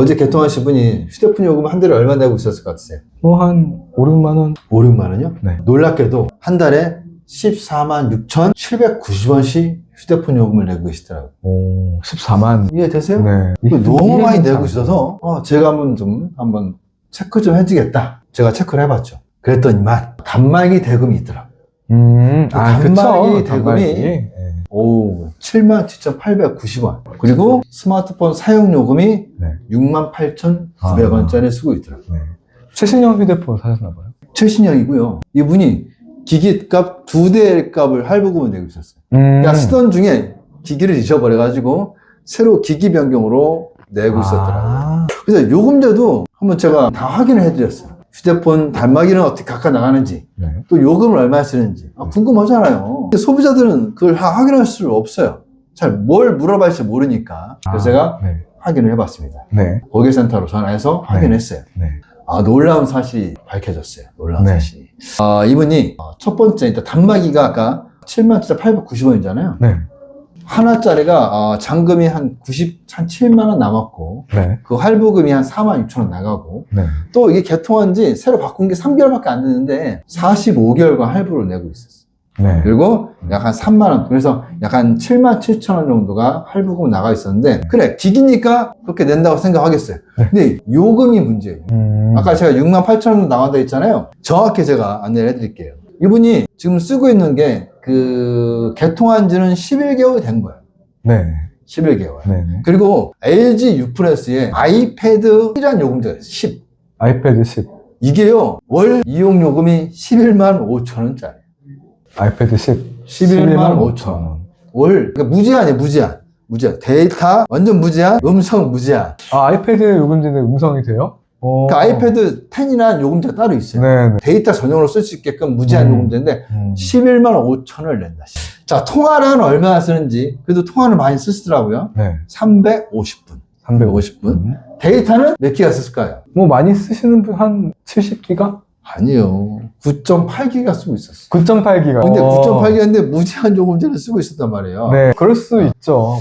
어제 개통하신 분이 휴대폰 요금 한 달에 얼마 내고 있었을 것 같으세요? 뭐 한 5, 6만 원? 5, 6만 원이요? 네. 놀랍게도 한 달에 14만 6,790원씩 휴대폰 요금을 내고 계시더라고요. 오, 14만. 이해되세요? 네. 이거 너무 많이 내고 참. 있어서 어, 제가 한번 좀 한번 체크 좀 해주겠다. 제가 체크를 해봤죠. 그랬더니만 단말기 대금이 있더라고요. 음, 그 아, 그쵸. 단말기 대금이- 단말기. 네. 오, 77,890원. 그리고 스마트폰 사용 요금이 네. 68,900원짜리 쓰고 있더라고요. 네. 최신형 휴대폰 사셨나 봐요. 최신형이고요. 이분이 기기값 두 대 값을 할부금을 내고 있었어요. 음. 그러니까 쓰던 중에 기기를 잊어버려가지고 새로 기기 변경으로 내고 있었더라고요. 아, 그래서 요금제도 한번 제가 다 확인을 해드렸어요. 휴대폰 단말기는 어떻게 각각 나가는지, 네. 또 요금을 얼마 쓰는지 아, 궁금하잖아요. 근데 소비자들은 그걸 다 확인할 수 없어야 잘뭘 물어봐야 할지 모르니까. 그래서 제가 네. 확인을 해봤습니다. 네. 고객센터로 전화해서 네. 확인했어요. 네. 아, 놀라운 사실이 밝혀졌어요. 놀라운 네. 사실이. 아, 이분이 어, 첫 번째, 일단 단말기가 아까 7만 890원이잖아요. 네. 하나짜리가 어, 잔금이 한 90, 한 7만 원 남았고, 네. 그 할부금이 한 4만 6천 원 나가고, 네. 또 이게 개통한 지 새로 바꾼 게 3개월밖에 안 됐는데 45개월간 할부를 내고 있었어요. 네. 그리고 약한 3만 원. 그래서 약한 7만 7천 원 정도가 할부금 나가 있었는데 그래 기기니까 그렇게 낸다고 생각하겠어요. 네. 근데 요금이 문제예요. 음. 아까 제가 6만 8천 원 나간다 했잖아요. 정확히 제가 안내를 해드릴게요. 이분이 지금 쓰고 있는 게 그 개통한 지는 11개월이 된 거예요. 네. 11개월. 네. 네. 그리고 LG U+에 아이패드 1한 요금제가 있어요. 10. 아이패드 10. 이게요, 월 이용 요금이 11만 5천 원짜리. 아이패드 10. 11만 5천 원. 월, 그러니까 무제한이에요, 무제한. 무제한. 데이터, 완전 무제한, 음성 무제한. 아, 아이패드 요금제는 음성이 돼요? 어. 그 아이패드 10이라는 요금제가 따로 있어요. 네. 네. 데이터 전용으로 쓸 수 있게끔 무제한 음. 요금제인데, 음. 11만 5천 원을 낸다. 자, 통화는 얼마나 쓰는지, 그래도 통화는 많이 쓰시더라고요. 네. 350분. 350분. 데이터는 몇 기가 썼을까요? 뭐 많이 쓰시는 분 한 70기가? 아니요. 9.8기가 쓰고 있었어요. 9.8기가. 근데 9.8기가인데 무제한 요금제를 쓰고 있었단 말이에요. 네, 그럴 수 있죠.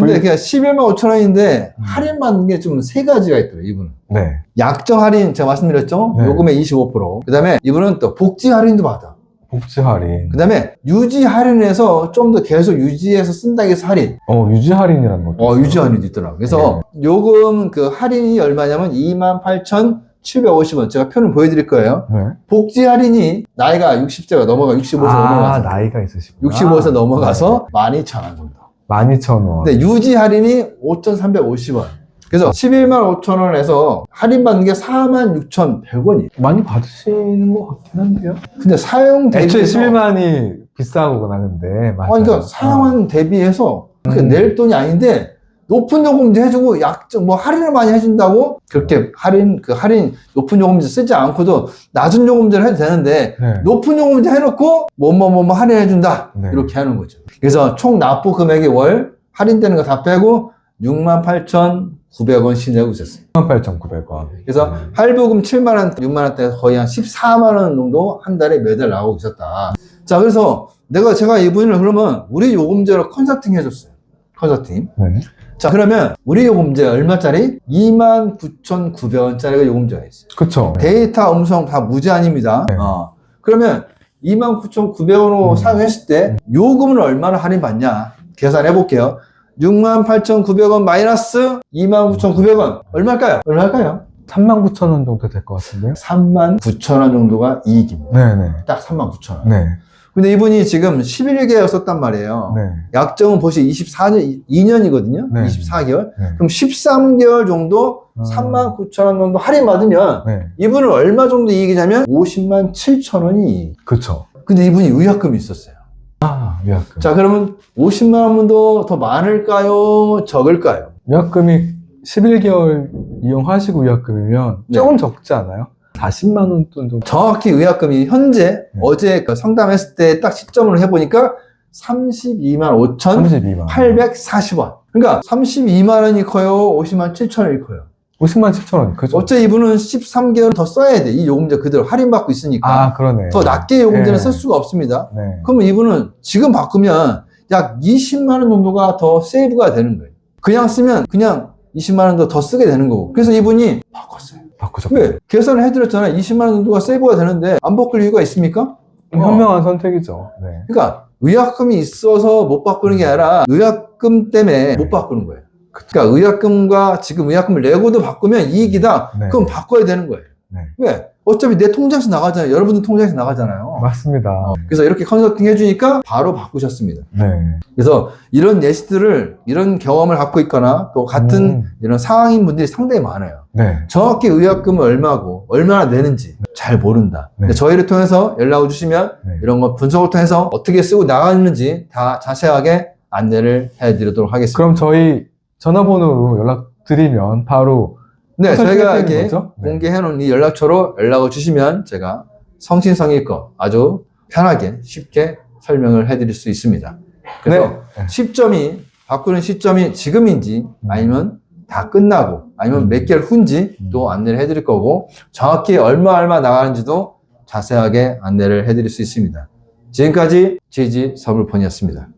뭐. 근데 그냥 11만 5천 원인데 음. 할인 받는 게 좀 세 가지가 있더라고요, 이분은. 네. 약정 할인 제가 말씀드렸죠? 네. 요금의 25%. 그 다음에 이분은 또 복지 할인도 받아. 복지 할인. 그 다음에 유지 할인해서 좀 더 계속 유지해서 쓴다고 해서 할인. 어, 유지 할인이라는 것도. 어. 유지 할인도 있더라고요. 그래서 요금 그 할인이 얼마냐면 28,750원. 제가 표를 보여드릴 거예요. 네. 복지 할인이 나이가 60세가 넘어가, 65세 아, 넘어가서. 나이가 있으시구나. 65세 넘어가서 12,000원 정도. 12,000원. 근데 유지 할인이 5,350원. 그래서 11만 5천 원에서 할인받는 게 4만 6,100원이에요. 많이 받으시는 것 같긴 한데요. 근데 사용 대비해서 애초에 11만이 비싸고 나는데. 맞아요. 아니, 그러니까 사용한 대비해서 그렇게 음. 낼 돈이 아닌데 높은 요금제 해주고 약정 뭐 할인을 많이 해준다고 그렇게 할인 그 할인 높은 요금제 쓰지 않고도 낮은 요금제를 해도 되는데 네. 높은 요금제 해놓고 뭐뭐뭐뭐 할인해준다 네. 이렇게 하는 거죠. 그래서 총 납부 금액이 월 할인되는 거 다 빼고 68,900원씩 내고 있었어요. 18,900원. 그래서 할부금 7만 원, 6만 원대 거의 한 14만 원 정도 한 달에 매달 나오고 있었다. 자, 그래서 내가 제가 이분을 그러면 우리 요금제로 컨설팅 해줬어요. 컨설팅. 네. 자, 그러면 우리 요금제 얼마짜리? 29,900원짜리가 요금제가 있어요. 그쵸. 데이터, 음성 다 무제한입니다. 네. 어. 그러면 29,900원으로 음. 사용했을 때 요금은 얼마나 할인받냐? 계산해 볼게요. 68,900원 마이너스 29,900원. 얼마일까요? 얼마일까요? 39,000원 정도 될 것 같은데요? 39,000원 정도가 이익입니다. 네네. 딱 39,000원. 네. 근데 이분이 지금 11개월 썼단 말이에요. 네. 약정은 벌써 24년, 2년이거든요. 네. 24개월. 네. 그럼 13개월 정도 음. 39,000원 정도 할인 받으면 네. 이분은 얼마 정도 이익이냐면 50만 7천 원이 이익. 그쵸. 근데 이분이 의약금이 있었어요. 아, 위약금. 자, 그러면 50만 원도 더 많을까요? 적을까요? 위약금이 11개월 이용하시고 위약금이면 네. 조금 적지 않아요? 40만 원 정도. 정확히 의약금이 현재 네. 어제 그 상담했을 때 딱 시점을 해보니까 32만 5천 32만. 840원. 그러니까 32만 원이 커요? 50만 7천 원이 커요? 50만 7천 원. 그죠? 어째 이분은 13개월 더 써야 돼. 이 요금제 그대로 할인받고 있으니까. 아, 그러네. 더 낮게 요금제는 네. 쓸 수가 없습니다. 네. 그러면 이분은 지금 바꾸면 약 20만 원 정도가 더 세이브가 되는 거예요. 그냥 쓰면 그냥 20만 원더더 쓰게 되는 거고. 그래서 이분이 바꿨어요. 바꾸셨고. 왜? 계산을 해드렸잖아요. 20만 원 정도가 세이브가 되는데 안 바꿀 이유가 있습니까? 어. 현명한 선택이죠. 네. 그러니까 의약금이 있어서 못 바꾸는 게 아니라 의약금 때문에 못 바꾸는 거예요. 그러니까 의약금과 지금 의약금을 내고도 바꾸면 이익이다. 네. 그럼 바꿔야 되는 거예요. 네. 왜? 어차피 내 통장에서 나가잖아요. 여러분들 통장에서 나가잖아요. 맞습니다. 그래서 이렇게 컨설팅 해주니까 바로 바꾸셨습니다. 네. 그래서 이런 예시들을 이런 경험을 갖고 있거나 또 같은 음. 이런 상황인 분들이 상당히 많아요. 네. 정확히 의약금은 얼마고 얼마나 내는지 잘 모른다. 네. 근데 저희를 통해서 연락을 주시면 네. 이런 거 분석을 통해서 어떻게 쓰고 나가는지 다 자세하게 안내를 해드리도록 하겠습니다. 그럼 저희 전화번호로 연락 드리면 바로 네, 저희가 이렇게? 네. 공개해놓은 이 연락처로 연락을 주시면 제가 성신성의껏 아주 편하게 쉽게 설명을 해드릴 수 있습니다. 그래서 네. 시점이 바꾸는 시점이 지금인지 음. 아니면 다 끝나고 아니면 음. 몇 개월 후인지 또 안내를 해드릴 거고 정확히 얼마 얼마 나가는지도 자세하게 안내를 해드릴 수 있습니다. 지금까지 JG 서블폰이었습니다.